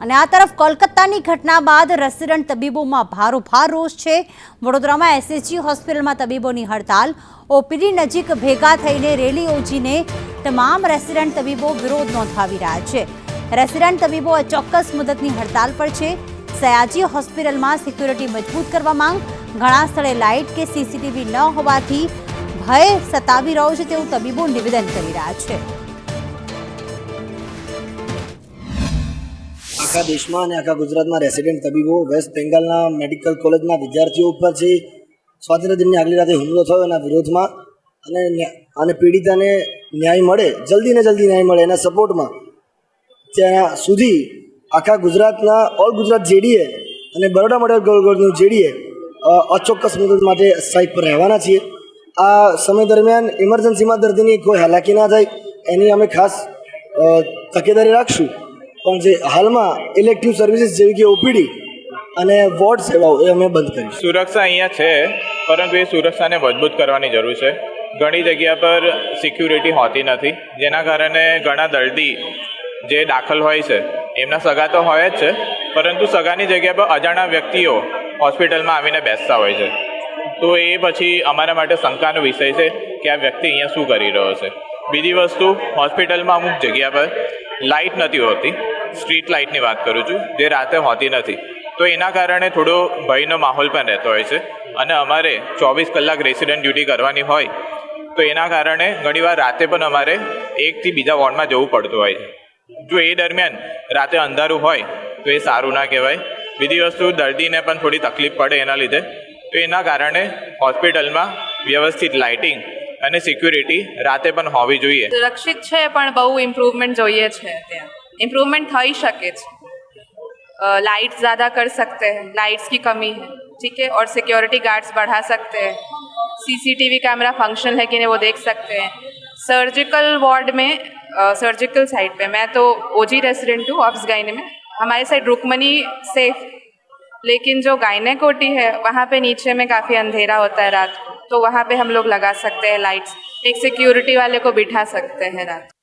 અને આ તરફ કોલકાતાની ઘટના બાદ રેસિડન્ટ તબીબોમાં ભારોભાર રોષ છે. વડોદરામાં એસએસજી હોસ્પિટલમાં તબીબોની હડતાલ. ઓપીડી નજીક ભેગા થઈને રેલી યોજીને તમામ રેસિડન્ટ તબીબો વિરોધ નોંધાવી રહ્યા છે. રેસિડન્ટ તબીબો અચોક્કસ મુદતની હડતાલ પર છે. સયાજી હોસ્પિટલમાં સિક્યુરિટી મજબૂત કરવા માંગ. ઘણા સ્થળે લાઇટ કે સીસીટીવી ન હોવાથી ભય સતાવી રહ્યો છે તેવું તબીબો નિવેદન કરી રહ્યા છે. આખા દેશમાં અને આખા ગુજરાતમાં રેસિડેન્ટ તબીબો વેસ્ટ બેંગાલના મેડિકલ કોલેજના વિદ્યાર્થીઓ ઉપર જે સ્વાતંત્ર્ય દિનની આગલી રાતે હુમલો થયો એના વિરોધમાં અને અને પીડિતાને ન્યાય મળે, જલ્દી ને જલ્દી ન્યાય મળે એના સપોર્ટમાં ત્યાં સુધી આખા ગુજરાતના ઓલ ગુજરાત જેડીએ અને બરોડા મોડલ ગોળગોળનું જેડીએ અચોક્કસ મુદત માટે સાઇટ પર રહેવાના છીએ. આ સમય દરમિયાન ઇમરજન્સીમાં દર્દીની કોઈ હાલાકી ના થાય, એની અમે ખાસ તકેદારી રાખશું. પણ જે હાલમાં ઇલેક્ટિવ સર્વિસીસ જેવી કે ઓપીડી અને વોર્ડ સેવાઓ એ અમે બંધ કરી સુરક્ષા અહીંયા છે, પરંતુ એ સુરક્ષાને મજબૂત કરવાની જરૂર છે. ઘણી જગ્યા પર સિક્યુરિટી હોતી નથી, જેના કારણે ઘણા દર્દી જે દાખલ હોય છે, એમના સગા તો હોય જ છે, પરંતુ સગાની જગ્યા પર અજાણા વ્યક્તિઓ હોસ્પિટલમાં આવીને બેસતા હોય છે. તો એ પછી અમારા માટે શંકાનો વિષય છે કે આ વ્યક્તિ અહીંયા શું કરી રહ્યો છે. બીજી વસ્તુ, હોસ્પિટલમાં અમુક જગ્યા પર લાઇટ નથી હોતી. સ્ટ્રીટ લાઇટની વાત કરું છું. જે રાતે હોતી નથી. તો એના કારણે થોડો ભયનો માહોલ પણ રહેતો હોય છે. અને અમારે ચોવીસ કલાક રેસિડન્ટ ડ્યુટી કરવાની હોય, તો એના કારણે ઘણીવાર રાતે પણ અમારે એકથી બીજા વોર્ડમાં જવું પડતું હોય છે. જો એ દરમિયાન રાતે અંધારું હોય, તો એ સારું ના કહેવાય. બીજી વસ્તુ, દર્દીને પણ થોડી તકલીફ પડે એના લીધે. તો એના કારણે હોસ્પિટલમાં વ્યવસ્થિત લાઇટિંગ અને સિક્યુરિટી રાતે પણ હોવી જોઈએ. સુરક્ષિત છે, પણ બહુ ઇમ્પ્રુવમેન્ટ જોઈએ છે ત્યાં. ઇમ્પ્રુવમેન્ટ થઈ શકે છે. લાઇટ ज़्यादा कर सकते हैं लाइट्स की कमी है ठीक है और सिक्योरिटी गार्ड्स बढ़ा सकते हैं सीसीटीवी कैमरा फ़ंक्शन है कि नहीं वो देख सकते हैं सर्जिकल वार्ड में सर्जिकल साइड पे मैं तो ओजी रेसिडेंट हूँ ऑप्स गाइने में हमारे साइड रुकमनी सेफ़ लेकिन जो गायने कोटी है वहाँ पे नीचे में काफ़ी अंधेरा होता है रात को तो वहाँ पे हम लोग लगा सकते हैं लाइट्स एक सिक्योरिटी वाले को बिठा सकते हैं रात को